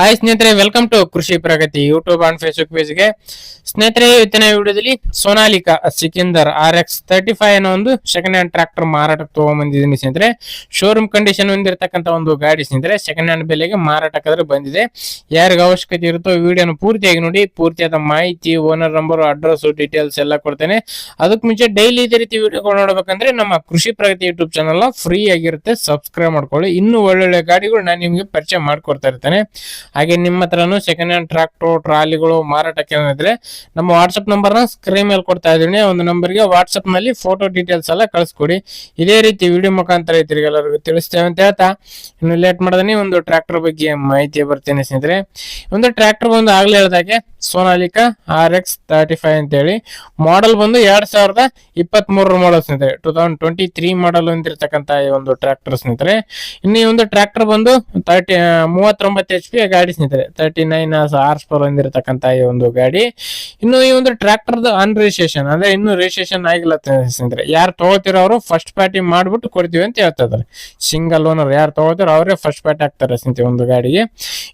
Hi ಸ್ನೇಹಿತರೆ welcome to Krishi Pragati YouTube and Facebook ಪೇಜ್ಗೆ ಸ್ನೇಹಿತರೆ, ಇವತ್ತಿನ ವಿಡಿಯೋದಲ್ಲಿ Sonalika, Sikander R X thirty five ಅನ್ನೋ ಒಂದು ಸೆಕೆಂಡ್ ಹ್ಯಾಂಡ್ ಟ್ರಾಕ್ಟರ್ ಮಾರಾಟಕ್ಕೆ ತಗೊಂಡ್ಬಂದಿದ್ದೀನಿ ಸ್ನೇಹಿತರೆ. ಶೋರೂಮ್ ಕಂಡೀಷನ್ ಹೊಂದಿರತಕ್ಕಂಥ ಒಂದು ಗಾಡಿ ಸ್ನೇಹಿತರೆ ಸೆಕೆಂಡ್ ಹ್ಯಾಂಡ್ ಬೆಲೆಗೆ ಮಾರಾಟಕ್ಕಾದ್ರೆ ಬಂದಿದೆ. ಯಾರಿಗ ಅವಶ್ಯಕತೆ ಇರುತ್ತೋ ವಿಡಿಯೋನ ಪೂರ್ತಿಯಾಗಿ ನೋಡಿ, ಪೂರ್ತಿಯಾದ ಮಾಹಿತಿ ಓನರ್ ನಂಬರ್ ಅಡ್ರೆಸ್ ಡೀಟೇಲ್ಸ್ ಎಲ್ಲ ಕೊಡ್ತೇನೆ. ಅದಕ್ಕೆ ಮುಂಚೆ ಡೈಲಿ ಇದೇ ರೀತಿ ವಿಡಿಯೋಗಳು ನೋಡ್ಬೇಕಂದ್ರೆ ನಮ್ಮ Krishi Pragati YouTube channel free ಆಗಿರುತ್ತೆ. ಸಬ್ಸ್ಕ್ರೈಬ್ ಮಾಡ್ಕೊಳ್ಳಿ. ಇನ್ನೂ ಒಳ್ಳೊಳ್ಳೆ ಗಾಡಿಗಳು ನಾನು ನಿಮಗೆ ಪರಿಚಯ ಮಾಡ್ಕೊಡ್ತಾ ಇರ್ತೇನೆ. ಹಾಗೆ ನಿಮ್ಮ ಹತ್ರನು ಸೆಕೆಂಡ್ ಹ್ಯಾಂಡ್ ಟ್ರಾಕ್ಟರ್ ಟ್ರಾಲಿಗಳು, ಮಾರಾಟಕ್ಕೆ ಇದ್ರೆ ನಮ್ಮ ವಾಟ್ಸಪ್ ನಂಬರ್ನ ಸ್ಕ್ರೀನ್ ಮೇಲೆ ಕೊಡ್ತಾ ಇದ್ದೀನಿ. ಒಂದು ನಂಬರ್ಗೆ ವಾಟ್ಸಪ್ನಲ್ಲಿ ಫೋಟೋ ಡೀಟೇಲ್ಸ್ ಎಲ್ಲ ಕಳಿಸ್ಕೊಡಿ. ಇದೇ ರೀತಿ ವಿಡಿಯೋ ಮುಖಾಂತರ ಎಲ್ಲರಿಗೂ ತಿಳಿಸ್ತೇವೆ ಅಂತ ಹೇಳ್ತಾ. ಇನ್ನು ಲೇಟ್ ಮಾಡದೇ ಒಂದು ಟ್ರಾಕ್ಟರ್ ಬಗ್ಗೆ ಮಾಹಿತಿ ಬರ್ತೇನೆ ಸ್ನೇಹಿತರೆ. ಒಂದು ಟ್ರಾಕ್ಟರ್ ಬಂದು ಆಗ್ಲೇ ಹೇಳ್ದಾಗೆ Sonalika R X thirty five ಅಂತೇಳಿ. ಮಾಡೆಲ್ ಬಂದು ಎರಡ್ ಸಾವಿರದ ಇಪ್ಪತ್ತ್ ಮೂರರ ಮಾಡಲ್ ಸ್ನೇಹಿತರೆ. Two thousand twenty three model ಹೊಂದಿರತಕ್ಕಂತ ಈ ಒಂದು ಟ್ರಾಕ್ಟರ್ ಸ್ನೇಹಿತರೆ. ಇನ್ನು ಈ ಒಂದು ಟ್ರಾಕ್ಟರ್ ಬಂದು ತರ್ಟಿ ಮೂವತ್ತೊಂಬತ್ತು ಎಚ್ ಪಿ ಗಾಡಿ ಸ್ನೇಹಿತರೆ ತರ್ಟಿ ನೈನ್ ಆರ್ಸ್ ಪವರ್ ಹೊಂದಿರತಕ್ಕಂತ ಈ ಒಂದು ಗಾಡಿ. ಇನ್ನು ಈ ಒಂದು ಟ್ರಾಕ್ಟರ್ ಅನ್ ರಿಜಿಸ್ಟ್ರೇಷನ್ ಅಂದ್ರೆ ಇನ್ನು ರಿಜಿಸ್ಟ್ರೇಷನ್ ಆಗಿಲ್ಲ ಸ್ನೇಹಿತರೆ. ಯಾರು ತಗೋತಿರೋ ಅವರು ಫಸ್ಟ್ ಪಾರ್ಟಿ ಮಾಡ್ಬಿಟ್ಟು ಕೊಡ್ತೀವಿ ಅಂತ ಹೇಳ್ತಾ ಸಿಂಗಲ್ ಓನರ್ ಯಾರು ತಗೋತಾರೋ ಅವರೇ ಫಸ್ಟ್ ಪಾರ್ಟಿ ಆಗ್ತಾರೆ ಸ್ನೇಹಿತರೆ ಒಂದು ಗಾಡಿಗೆ.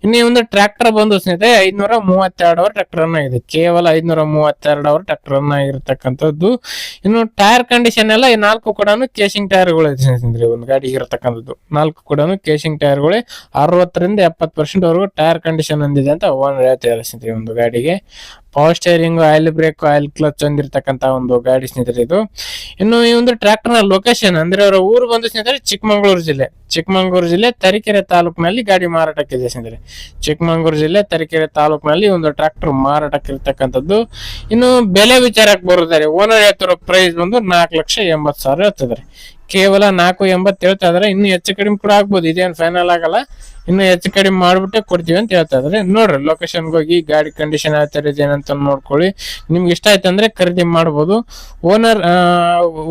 ಇನ್ನು ಈ ಒಂದು ಟ್ರಾಕ್ಟರ್ ಬಂದು ಸ್ನೇಹಿತರೆ, ಐದ್ನೂರ ಮೂವತ್ತೆರಡು ಅವರ್ ಟ್ರಾಕ್ಟರ್ ಆಗಿದೆ. ಕೇವಲ ಐದ್ನೂರ ಮೂವತ್ತೆರಡು ಅವರ್ ಟ್ರಾಕ್ಟರ್ ಆಗಿರತಕ್ಕಂಥದ್ದು. ಇನ್ನು ಟೈರ್ ಕಂಡೀಷನ್ ಎಲ್ಲ ಈ ನಾಲ್ಕು ಕೂಡ ಕೇಸಿಂಗ್ ಟೈರ್ಗಳು ಸ್ನೇಹಿತರೆ ಒಂದು ಗಾಡಿಗೆ ಇರತಕ್ಕಂಥದ್ದು. ನಾಲ್ಕು ಕೂಡ ಕೇಸಿಂಗ್ ಟೈರ್ಗಳೇ ಅರವತ್ತರಿಂದ ಎಪ್ಪತ್ತು ಪರ್ಸೆಂಟ್ ವರೆಗೂ ಟೈರ್ ಕಂಡೀಷನ್ ಹೊಂದಿದೆ ಅಂತ ಓನರ್ ಹೇಳ್ತಿದ್ದಾರೆ ಸ್ನೇಹಿತರೆ ಒಂದು ಗಾಡಿಗೆ. Power steering oil brake oil clutch ಹೊಂದಿರತಕ್ಕಂತ ಒಂದು ಗಾಡಿ ಸ್ನೇಹಿತರೆ ಇದು. ಇನ್ನು ಈ ಒಂದು ಟ್ರ್ಯಾಕ್ಟರ್ನ ಲೊಕೇಶನ್ ಅಂದ್ರೆ ಅವರ ಊರು ಬಂದು ಸ್ನೇಹಿತರೆ ಚಿಕ್ಕಮಗಳೂರು ಜಿಲ್ಲೆ. ಚಿಕ್ಕಮಗಳೂರು ಜಿಲ್ಲೆ ತರೀಕೆರೆ ತಾಲೂಕಿನಲ್ಲಿ ಗಾಡಿ ಮಾರಾಟಕ್ಕಿದೆ ಸ್ನೇಹಿತರೆ. ಚಿಕ್ಕಮಗಳೂರು ಜಿಲ್ಲೆ ತರೀಕೆರೆ ತಾಲೂಕಿನಲ್ಲಿ ಒಂದು ಟ್ರ್ಯಾಕ್ಟರ್ ಮಾರಾಟಕ್ಕೆ ಇರ್ತಕ್ಕಂಥದ್ದು ಇನ್ನು ಬೆಲೆ ವಿಚಾರಕ್ಕೆ ಬರುತ್ತಾರೆ ಓನರ್ ಹೇಳ್ತಿರೋ ಪ್ರೈಸ್ ಬಂದು ನಾಲ್ಕು ಲಕ್ಷ ಎಂಬತ್ತು ಸಾವಿರ ಹೇಳ್ತಿದ್ದಾರೆ. ಕೇವಲ ನಾಲ್ಕು ಎಂಬತ್ತು ಹೇಳ್ತಾ ಇದಾರೆ ಇನ್ನು ಹೆಚ್ಚು ಕಡಿಮೆ ಕೂಡ ಆಗ್ಬೋದು. ಇದೇನು ಫೈನಲ್ ಆಗಲ್ಲ. ಇನ್ನು ಹೆಚ್ಚು ಕಡಿಮೆ ಮಾಡ್ಬಿಟ್ಟೆ ಕೊಡ್ತೀವಿ ಅಂತ ಹೇಳ್ತಾ ಇದಾರೆ ನೋಡ್ರಿ ಲೊಕೇಶನ್ಗೆ ಹೋಗಿ ಗಾಡಿ ಕಂಡೀಷನ್ ಯಾವ ಥರ ಇದೇನಂತ ನೋಡ್ಕೊಳ್ಳಿ. ನಿಮ್ಗೆ ಇಷ್ಟ ಆಯ್ತು ಅಂದ್ರೆ ಖರೀದಿ ಮಾಡ್ಬೋದು. ಓನರ್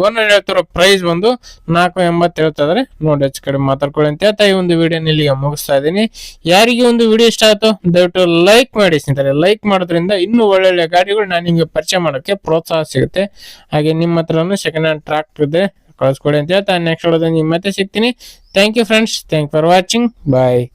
ಓನರ್ ಹೇಳ್ತಿರೋ ಪ್ರೈಸ್ ಬಂದು ನಾಲ್ಕು ಎಂಬತ್ತು ಹೇಳ್ತಾ ಇದಾರೆ ನೋಡಿ, ಹೆಚ್ಚು ಕಡಿಮೆ ಮಾತಾಡ್ಕೊಳ್ಳಿ ಅಂತ ಹೇಳ್ತಾ ಈ ಒಂದು ವಿಡಿಯೋನ ಇಲ್ಲಿಗೆ ಮುಗಿಸ್ತಾ ಇದ್ದೀನಿ. ಯಾರಿಗೆ ಒಂದು ವಿಡಿಯೋ ಇಷ್ಟ ಆಯ್ತು, ದಯವಿಟ್ಟು ಲೈಕ್ ಮಾಡಿ ಸ್ನೇಹಿತರೆ. ಲೈಕ್ ಮಾಡೋದ್ರಿಂದ ಇನ್ನೂ ಒಳ್ಳೊಳ್ಳೆ ಗಾಡಿಗಳು ನಾನು ನಿಮಗೆ ಪರಿಚಯ ಮಾಡೋಕ್ಕೆ ಪ್ರೋತ್ಸಾಹ ಸಿಗುತ್ತೆ. ಹಾಗೆ ನಿಮ್ಮ ಹತ್ರನೂ ಸೆಕೆಂಡ್ ಹ್ಯಾಂಡ್ ಟ್ರಾಕ್ಟರ್ ಇದೆ. ಕಳಿಸ್ಕೊಡಿ ಅಂತ ಹೇಳ್ತಾ ನೆಕ್ಸ್ಟ್ ನಿಮ್ಮ ಮತ್ತೆ ಸಿಗ್ತೀನಿ. Thank you friends thank for watching bye